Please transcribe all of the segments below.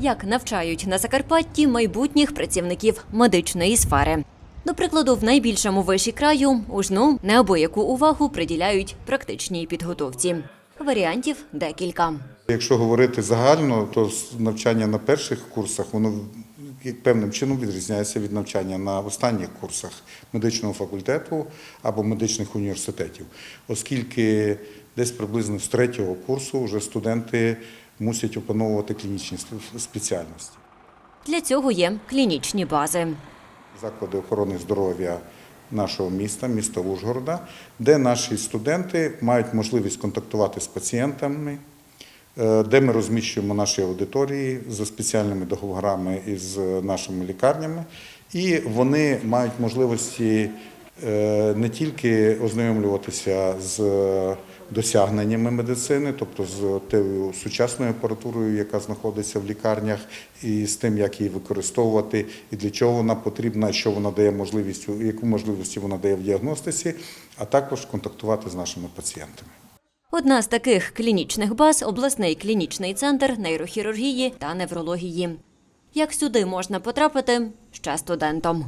як навчають на Закарпатті майбутніх працівників медичної сфери. До прикладу, в найбільшому виші краю у жну неабияку увагу приділяють практичній підготовці. Варіантів декілька. Якщо говорити загально, то навчання на перших курсах воно певним чином відрізняється від навчання на останніх курсах медичного факультету або медичних університетів, оскільки десь приблизно з третього курсу вже студенти мусять опановувати клінічні спеціальності. Для цього є клінічні бази. заклади охорони здоров'я нашого міста, міста Ужгорода, де наші студенти мають можливість контактувати з пацієнтами, е, де ми розміщуємо наші аудиторії за спеціальними договорами із е, нашими лікарнями, і вони мають можливості не тільки ознайомлюватися з досягненнями медицини, тобто з тією сучасною апаратурою, яка знаходиться в лікарнях, і з тим, як її використовувати, і для чого вона потрібна, що вона дає можливість, яку можливості вона дає в діагностиці, а також контактувати з нашими пацієнтами. Одна з таких клінічних баз обласний клінічний центр нейрохірургії та неврології. Як сюди можна потрапити ще студентом?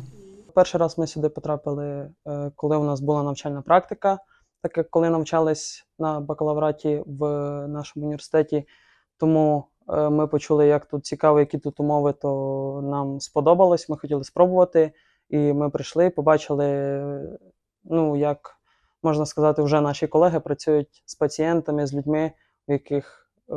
Перший раз ми сюди потрапили, е, коли у нас була навчальна практика, так як коли навчались на бакалавраті в нашому університеті, тому е, ми почули, як тут цікаво, які тут умови, то нам сподобалось, ми хотіли спробувати. І ми прийшли, побачили, ну, як можна сказати, вже наші колеги працюють з пацієнтами, з людьми, у яких е,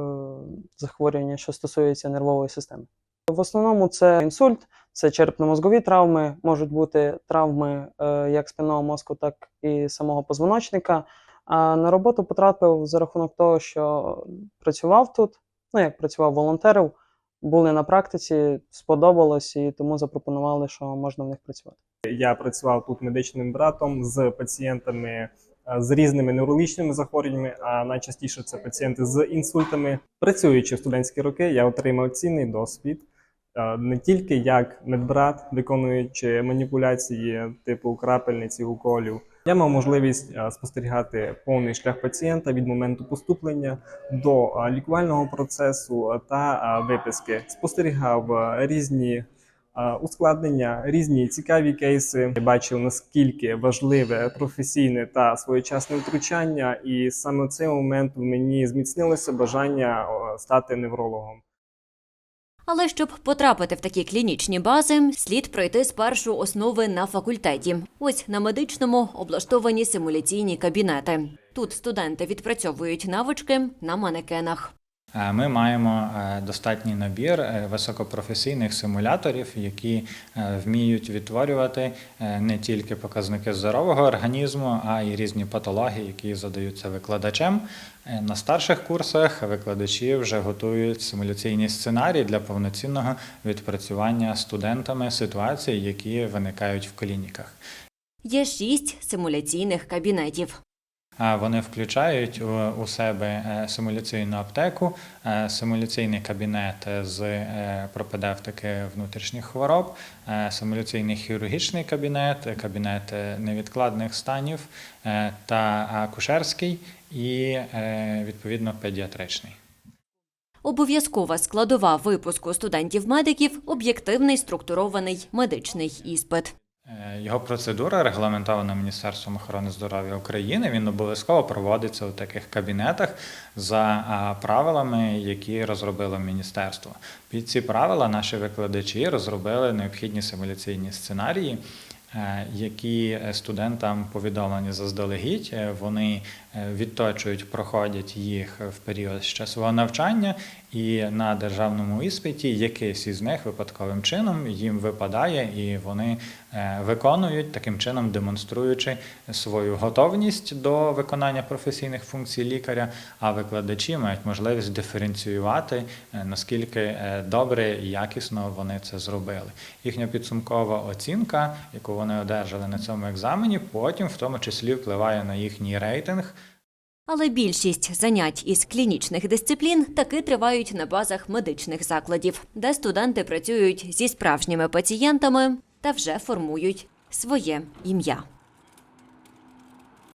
захворювання, що стосується нервової системи. В основному це інсульт, це черепно-мозгові травми, можуть бути травми е, як спинного мозку, так і самого позвоночника. А на роботу потрапив за рахунок того, що працював тут, ну як працював волонтерів, були на практиці, сподобалось і тому запропонували, що можна в них працювати. Я працював тут медичним братом з пацієнтами е, з різними неврологічними захворюваннями, а найчастіше це пацієнти з інсультами. Працюючи в студентські роки, я отримав цінний досвід не тільки як медбрат, виконуючи маніпуляції типу крапельниці, уколів. Я мав можливість е, спостерігати повний шлях пацієнта від моменту поступлення до е, лікувального процесу е, та е, виписки. Спостерігав е, різні е, ускладнення, різні цікаві кейси. Я бачив наскільки важливе професійне та своєчасне втручання, і саме цей момент в мені зміцнилося бажання е, стати неврологом. Але щоб потрапити в такі клінічні бази, слід пройти спершу основи на факультеті. Ось на медичному облаштовані симуляційні кабінети. Тут студенти відпрацьовують навички на манекенах. Е, Ми маємо е, достатній набір е, високопрофесійних симуляторів, які вміють відтворювати не тільки показники здорового організму, а й різні патології, які задаються викладачем. На старших курсах викладачі вже готують симуляційні сценарії для повноцінного відпрацювання студентами ситуацій, які виникають в клініках. Є шість симуляційних кабінетів. Вони включають у- себе е, симуляційну аптеку, е, симуляційний кабінет з е, пропедевтики внутрішніх хвороб, симуляційний хірургічний кабінет, кабінет невідкладних станів та акушерський і відповідно педіатричний. Обов'язкова складова випуску студентів-медиків об'єктивний структурований медичний іспит. Е, Його процедура регламентована Міністерством охорони здоров'я України. Він обов'язково проводиться у таких кабінетах за правилами, які розробило міністерство. Під ці правила наші викладачі розробили необхідні симуляційні сценарії. е, Які студентам повідомлені заздалегідь, Е, вони відточують, проходять їх в період ще свого навчання, і на державному іспиті якийсь із них випадковим чином їм випадає, і вони е, виконують таким чином, демонструючи свою готовність до виконання професійних функцій лікаря. А викладачі мають можливість диференціювати е, наскільки е, добре і якісно вони це зробили. Їхня підсумкова оцінка, яку вони одержали на цьому екзамені, потім в тому числі впливає на їхній рейтинг. Але більшість занять із клінічних дисциплін таки тривають на базах медичних закладів, де студенти працюють зі справжніми пацієнтами та вже формують своє ім'я.